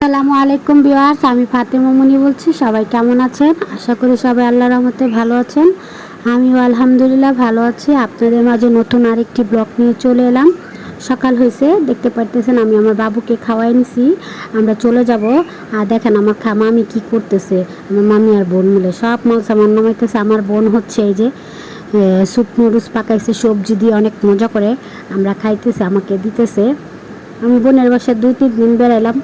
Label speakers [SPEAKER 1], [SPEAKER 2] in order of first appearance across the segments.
[SPEAKER 1] আসসালামু আলাইকুম বিওয়ার্স আমি ফাতেমা মনি বলছি, সবাই কেমন আছেন? আশা করি সবাই আল্লাহর রহমতে ভালো আছেন। আমিও আলহামদুলিল্লাহ ভালো আছি। আপনাদের মাঝে নতুন আরেকটি ব্লগ নিয়ে চলে এলাম। সকাল হয়েছে, দেখতে পারতেছেন আমি আমার বাবুকে খাওয়াই নিছি। আমরা চলে যাব। আর দেখেন আমার খা মামি কি করতেছে। আমার মামি আর বোন মিলে সব মাল সামান নামাইতেছে। আমার বোন হচ্ছে এই যে স্যুপ নুডলস পাকাইছে, সবজি দিয়ে অনেক মজা করে। আমরা খাইতেছে, আমাকে দিতেছে। আমি বোনের বাসায় দুই তিন দিন বেড়াইলাম।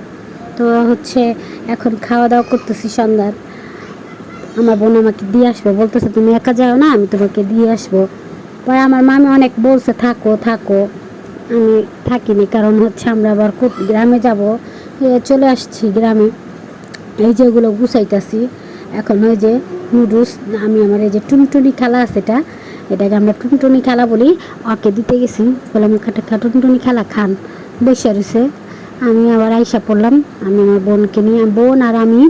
[SPEAKER 1] তো হচ্ছে এখন খাওয়া দাওয়া করতেছি সন্ধ্যার। আমার বোন আমাকে দিয়ে আসবে, বলতেছে, তুমি একা যাও না, আমি তোমাকে দিয়ে আসব। পরে আমার মামি অনেক বলছে, থাকো থাকো। আমি থাকিনি, কারণ হচ্ছে আমরা আবার কো- গ্রামে যাব। চলে আসছি গ্রামে। এই যে ওগুলো গুছাইতেছি, এখন ওই যে নুডলস, আমি আমার এই যে টুনটুনি খেলা আছে এটা, এটাকে আমরা টুনটুনি খেলা বলি। ওকে দিতে গেছি বললাম খাটা খা টুনটুনি খেলা খান। বসে রয়েছে আমি আবার আইসা পড়লাম। আমি আমার বোনকে নিয়ে, বোন আর আমি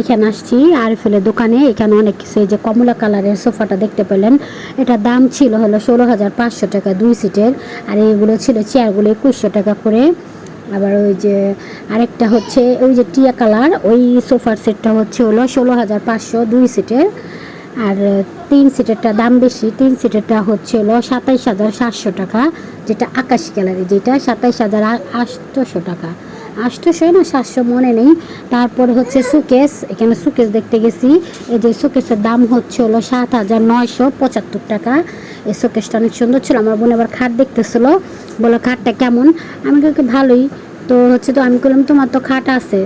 [SPEAKER 1] এখানে আসছি আরিফেলের দোকানে। এখানে অনেক কিছু, এই যে কমলা কালারের সোফাটা দেখতে পেলেন। এটা দাম ছিল হলো ষোলো হাজার পাঁচশো টাকা দুই সিটের। আর এইগুলো ছিল চেয়ারগুলো একুশশো টাকা করে। আবার ওই যে আরেকটা হচ্ছে, ওই যে টিয়া কালার, ওই সোফার সেটটা হচ্ছে হলো ষোলো হাজার পাঁচশো দুই সিটের। আর তিন সিটেরটা দাম বেশি, তিন সিটারটা হচ্ছে হলো সাতাইশ হাজার সাতশো টাকা, যেটা আকাশি কালারের যেটা সাতাইশ হাজার আটশোশো টাকা। আটশোশো না সাতশো মনে নেই, তারপরে হচ্ছে সুকেস, এখানে সুকেস দেখতে গেছি, এই যে সুকেসের দাম হচ্ছে হলো সাত হাজার নয়শো পঁচাত্তর টাকা। এই শোকেসটা অনেক সুন্দর ছিল, আমার বোন আবার খাট দেখতেছিল, বলো খাটটা কেমন? আমি কাউকে ভালোই। তো হচ্ছে তো আমি বললাম, তোমার তো খাট আছে।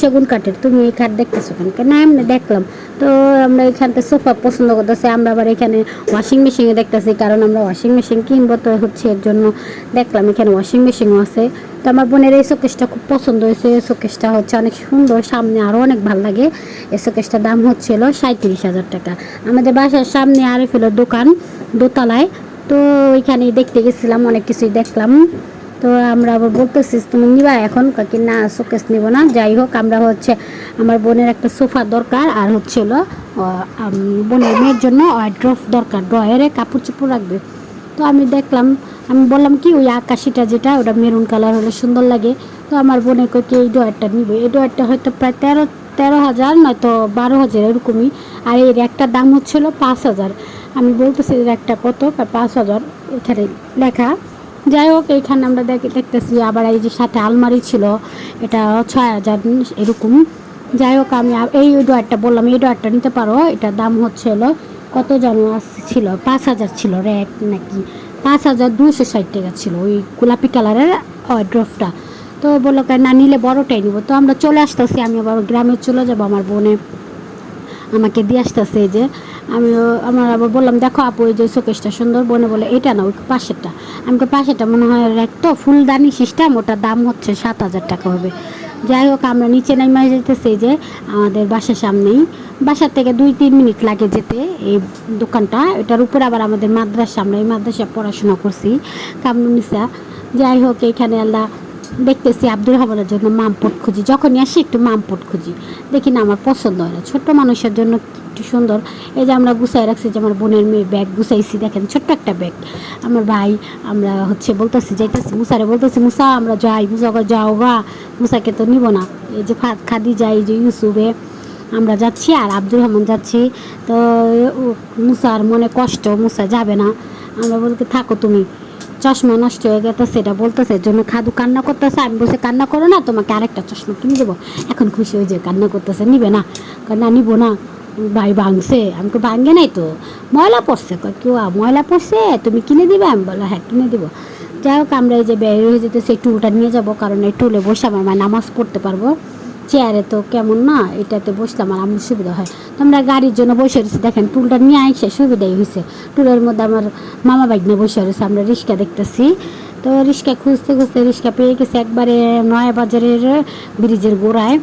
[SPEAKER 1] সেগুন কাঠের। তুমি এই খাট দেখতেছো কেন? না এমনি দেখলাম। তো আমরা এখানটা সোফা পছন্দ করতেছি, আমরা আবার এখানে ওয়াশিং মেশিনে দেখতেছি, কারণ আমরা ওয়াশিং মেশিন কিনবো তো হচ্ছে এর জন্য দেখলাম এখানে ওয়াশিং মেশিনও আছে। তো আমার বোনের এই শোকেসটা খুব পছন্দ হয়েছে। এই শোকেসটা হচ্ছে অনেক সুন্দর, সামনে আরও অনেক ভালো লাগে। এই শোকেসটার দাম হচ্ছিল সাঁত্রিশ হাজার টাকা। আমাদের বাসার সামনে আরে ফেলো দোকান, দোতলায়। তো ওইখানে দেখতে গেছিলাম, অনেক কিছুই দেখলাম। তো আমরা আবার বলতেছি, তুমি নিবা এখন? কি, না, শোকেস নিব না। যাই হোক, আমরা হচ্ছে আমার বোনের একটা সোফা দরকার আর হচ্ছে হলো বোনের মেয়ের জন্য ড্রফ দরকার, ড্রয়ারে কাপড় চোপড় রাখবে। তো আমি দেখলাম, আমি বললাম, কি ওই আকাশিটা যেটা, ওটা মেরুন কালার হলে সুন্দর লাগে। তো আমার বোনের কি, এই ড্রয়ারটা নিবে? এই ড্রয়ারটা হয়তো প্রায় তেরো তেরো হাজার, নয়তো বারো হাজার, এরকমই। আর এর একটা দাম হচ্ছিল পাঁচ হাজার। আমি বলতেছি, এর একটা কত? পাঁচ হাজার। এখানে লেখা যাই হোক এইখানে আমরা দেখে, দেখতেছি আবার এই যে সাথে আলমারি ছিল, এটা ছয় হাজার এরকম। যাই হোক, আমি এই ডয়ারটা বললাম, এই ডয়ারটা নিতে পারো এটার দাম হচ্ছে হলো কত আস- ছিল? পাঁচ হাজার ছিল র্যাক নাকি? পাঁচ হাজার দুশো ষাট টাকা ছিল, ওই গোলাপি কালারের ড্রফটা তো বলল না, নিলে বড়টাই নিব। তো আমরা চলে আসতেছি, আমি আবার গ্রামে চলে যাব, আমার বোনে আমাকে দিয়ে আসতেছে যে আমি আমার আবার বললাম, দেখো আপু, এই যে শোকেসটা সুন্দর বনে বলে, এটা না, ওই পাশেরটা। আমাকে পাশেরটা? মনে হয় তো ফুলদানি সিস্টেম, ওটার দাম হচ্ছে সাত হাজার টাকা হবে। যাই হোক, আমরা নিচে নেমে যেতেছি যে, আমাদের বাসার সামনেই। বাসার থেকে দুই, তিন মিনিট লাগে যেতে এই দোকানটা। এটার উপরে আবার আমাদের মাদ্রাসা, আমরা এই মাদ্রাসা পড়াশোনা করছি। কামরুনিসা যাই হোক, এইখানে আল্লাহ দেখতেছি আব্দুল রহমানের জন্য মামপট খুঁজি। যখনই আসি একটু মামপট খুঁজি। দেখি না আমার পছন্দ হয় না। ছোট্ট মানুষের জন্য একটু সুন্দর। এই যে আমরা গুছাই রাখছি যে আমার বোনের মেয়ে ব্যাগ গুছাইছি দেখেন ছোট্ট একটা ব্যাগ। আমার ভাই আমরা হচ্ছে বলতেছি যাইতেছি মুসারে বলতেছি মুসা আমরা যাই। মুসা কয়, যাও বা মুসাকে তো নিব না। এই যে খাদি যাই যে ইউসুফে আমরা যাচ্ছি আর আব্দুর রহমান যাচ্ছি। তো মুসার মনে কষ্ট মুসা যাবে না। আমরা বলতে থাকো তুমি। চশমা নষ্ট হয়ে গেছে সেটা বলতেছে জন্য খাদু কান্না করতেছে। আমি বসে কান্না করো না, তোমাকে আরেকটা চশমা কিনে দেবো। এখন খুশি হয়ে যে কান্না করতেছে, নিবে না। না, নিবো না। ভাই ভাঙছে আমাকে ভাঙে নাই তো? ময়লা পড়ছে। কেউ ময়লা পড়ছে? তুমি কিনে দিবে? আমি বলো হ্যাঁ কিনে দিব। যাই হোক, আমরা এই যে বের হয়ে যেতে সেই টুলটা নিয়ে যাব, কারণ এই টুলে বসে আমার মা নামাজ পড়তে পারব। চেয়ারে তো কেমন না, এটাতে বসলে আমার আমার সুবিধা হয়। তো আমরা গাড়ির জন্য বসে রয়েছি, দেখেন টুলটা নিয়ে আইসে সুবিধাই হয়েছে টুলের মধ্যে আমার মামা বাইক নিয়ে বসে রয়েছে, আমরা রিক্সা দেখতেছি। তো রিক্সা খুঁজতে খুঁজতে রিক্সা পেয়ে গেছে একবারে নয়া বাজারের ব্রিজের গোড়ায়।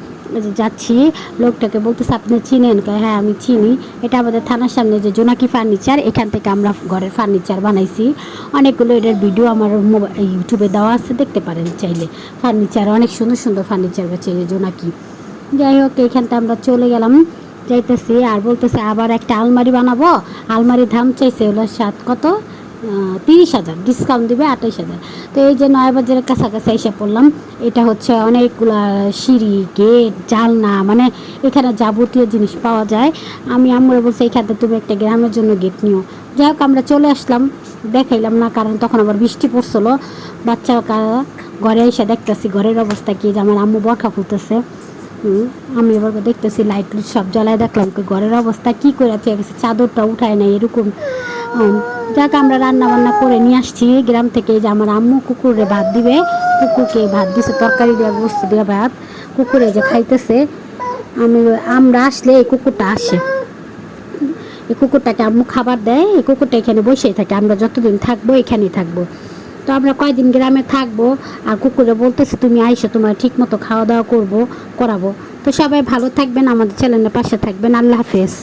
[SPEAKER 1] যাচ্ছি, লোকটাকে বলতেছে, আপনি চিনেন হ্যাঁ আমি চিনি। এটা আমাদের থানার সামনে যে জোনাকি ফার্নিচার, এখান থেকে আমরা ঘরের ফার্নিচার বানাইছি। অনেকগুলো এটার ভিডিও আমার মোবা- ইউটিউবে দেওয়া আছে, দেখতে পারেন চাইলে। ফার্নিচার, অনেক সুন্দর সুন্দর ফার্নিচার বেছে জোনাকি। যাই হোক, এইখানটা আমরা চলে গেলাম, যাইতেছি, আর বলতেছে, আবার একটা আলমারি বানাবো? আলমারির দাম চাইছে হলো সাত কত? তিরিশ হাজার ডিসকাউন্ট দিবে আঠাইশ হাজার। তো এই যে নয় বাজারের কাছাকাছি এসে পড়লাম, এটা হচ্ছে অনেকগুলা সিঁড়ি, গেট জালনা মানে এখানে যাবতীয় জিনিস পাওয়া যায়। আমি আমরা বলছি এখানে তুমি একটা গ্রামের জন্য গেট নিও। যাই হোক, আমরা চলে আসলাম, দেখাইলাম না, কারণ তখন আবার বৃষ্টি পড়ছিল। বাচ্চা ঘরে এসে দেখতেছি, ঘরের অবস্থা কি, যে আমার আম্মু বরখা খুলতেছে। আমি এবার দেখতেছি লাইট সব জ্বালায় দেখলাম, ঘরের অবস্থা কী করে গেছে, চাদরটা উঠায় নাই, এরকম। যাক, আমরা রান্না বান্না করে নিয়ে আসছি। গ্রাম থেকে যে আমার আম্মু কুকুরে ভাত দিবে, কুকুরকে ভাত দিছে, তরকারি দিয়ে বস্তু দেওয়া ভাত। কুকুরে যে খাইতেছে। আমি, আমরা আসলে এই কুকুরটা আসে। এই কুকুরটাকে আম্মু খাবার দেয়, এই কুকুরটা এখানে বসেই থাকে। আমরা যতদিন থাকব, এখানেই থাকব। তো আমরা কয়দিন গ্রামে থাকব, আর কুকুরে বলতেছে, তুমি আইসো, তোমার ঠিক মতো খাওয়া দাওয়া করব, করাবো। তো সবাই ভালো থাকবেন, আমাদের চ্যানেলের পাশে থাকবেন। আল্লাহ হাফেজ।